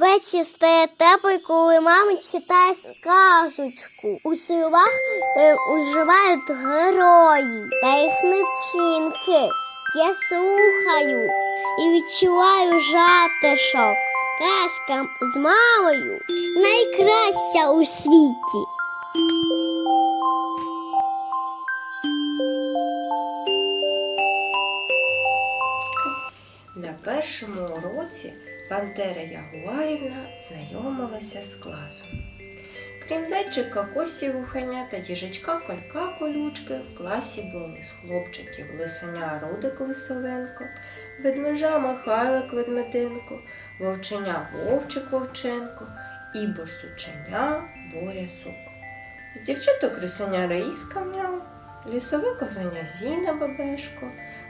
Вечір стає теплий, коли мама читає сказочку. У селах е, уживають герої та їхні вчинки. Я слухаю і відчуваю жатишок. Казка з мамою найкраща у світі. На першому уроці Пантера Ягуарівна знайомилася з класом. Крім зайчика Косі Вуханя та їжачка Колька Колючки, в класі були з хлопчиків Лисеня Рудик Лисовенко, ведмежа Михайлик Ведмеденко, вовченя Вовчик Вовченко і борсученя Боря Сук. З дівчаток рисеня Раїска Мяу, лісове козеня Зіна Бабешко,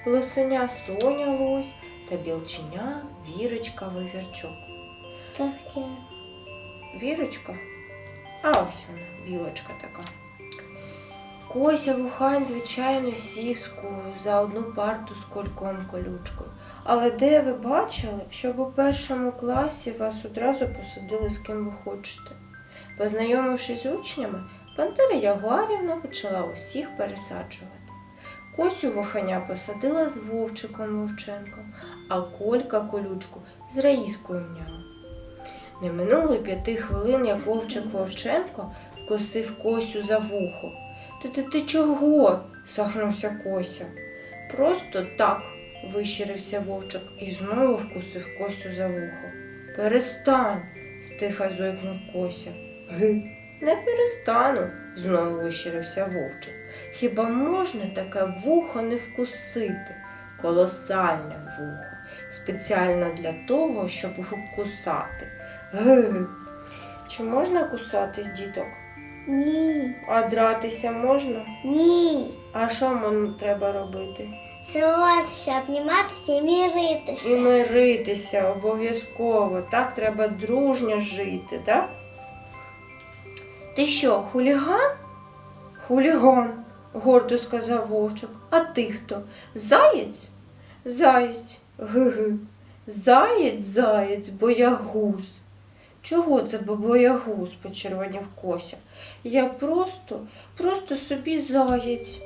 лосеня Соня Лось та білченя Вірочка Вивірчук. Как я? Вірочка? А ось вона, білочка така. Кося Вухань, звичайно, сів з ко- за одну парту з кольком колючкою. Але де ви бачили, щоб у першому класі вас одразу посадили з ким ви хочете? Познайомившись з учнями, Пантера Ягуарівна почала усіх пересаджувати. Косю Вуханя посадила з Вовчиком Вовченком, а Колька колючку з Раїскою Мняу. Не минуло й п'яти хвилин, як Вовчик Вовченко вкусив Косю за вухо. Ти ти ти чого? сахнувся Кося. Просто так, вищирився Вовчик і знову вкусив Косю за вухо. Перестань, стиха зойкнув Кося. Ги, не перестану, знову вищирився Вовчик. Хіба можна таке вухо не вкусити? Колосальне вухо, спеціально для того, щоб вкусати. Ги. Чи можна кусати діток? Ні, А дратися можна? ні. А що нам треба робити? Цілуватися, обніматися і міритися. І миритися обов'язково. Так треба дружньо жити, так? Ти що, хуліган? Хуліган, гордо сказав вовчик. А ти хто? Заєць? Заєць, ги-ги. Заєць, заєць, боягуз. Чого це боягуз? почервонів Кося. Я просто, просто собі заєць.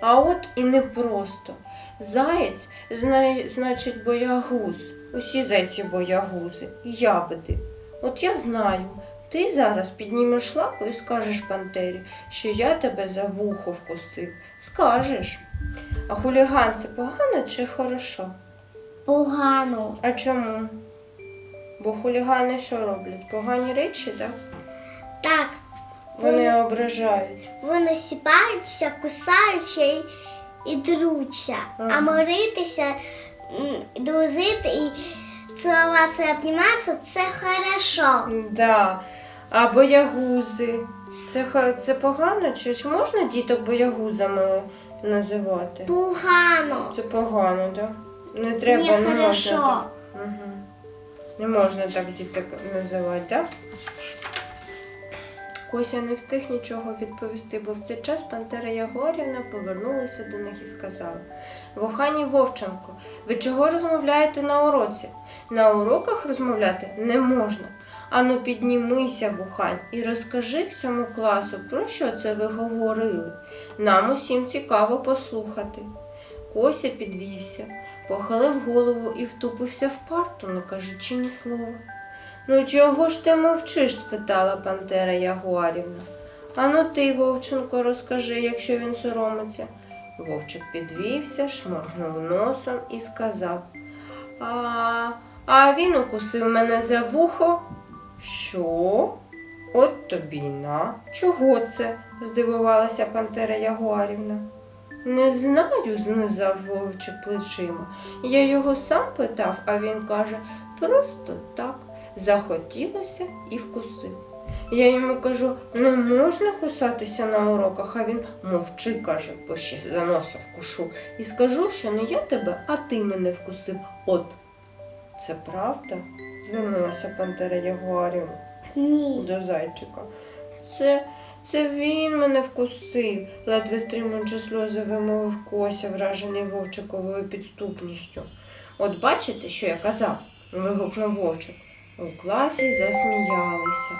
А от і не просто. Заєць зна- значить боягуз. Усі зайці боягузи ябеди. От я знаю, ти зараз піднімеш лапу і скажеш пантері, що я тебе за вухо вкусив. Скажеш. А хуліган це погано чи хорошо? Погано. А чому? Бо хулігани що роблять? Погані речі, так? Так, Вони ображають. вони сіпаються, кусаються і, і друться. А Ага. миритися, м, дружити і цілуватися, обніматися це хорошо. Да. А боягузи. Це, ха- це погано? Чи, чи можна діток боягузами називати? Погано. Це погано, так? Не треба, не можна так. Угу. Не можна так діток називати, так? Кося не встиг нічого відповісти, бо в цей час Пантера Ягорівна повернулася до них і сказала: Вохані Вовченко, ви чого розмовляєте на уроці? На уроках розмовляти не можна. Ану, піднімися, Вухань, і розкажи всьому класу, про що це ви говорили. Нам усім цікаво послухати. Кося підвівся, похилив голову і втупився в парту, не кажучи ні слова. Ну чого ж ти мовчиш? спитала Пантера Ягуарівна. Ану ти, Вовченко, розкажи, якщо він соромиться. Вовчик підвівся, шморгнув носом і сказав А, а він укусив мене за вухо. Що? От тобі на. Чого це? здивувалася Пантера Ягуарівна. Не знаю, знизав вовчик плечима. Я його сам питав, а він каже, просто так. Захотілося і вкусив. Я йому кажу, не можна кусатися на уроках, а він мовчи, каже, бо ще за носа вкушу. І скажу, що не я тебе, а ти мене вкусив. От. Це правда? Звернулася Пантера Ягуарів Ні. до зайчика. Це, це він мене вкусив, ледве стримуючи сльози, вимовив Кося, вражений вовчиковою підступністю. От бачите, що я казав? вигукнув вовчик. У класі засміялися.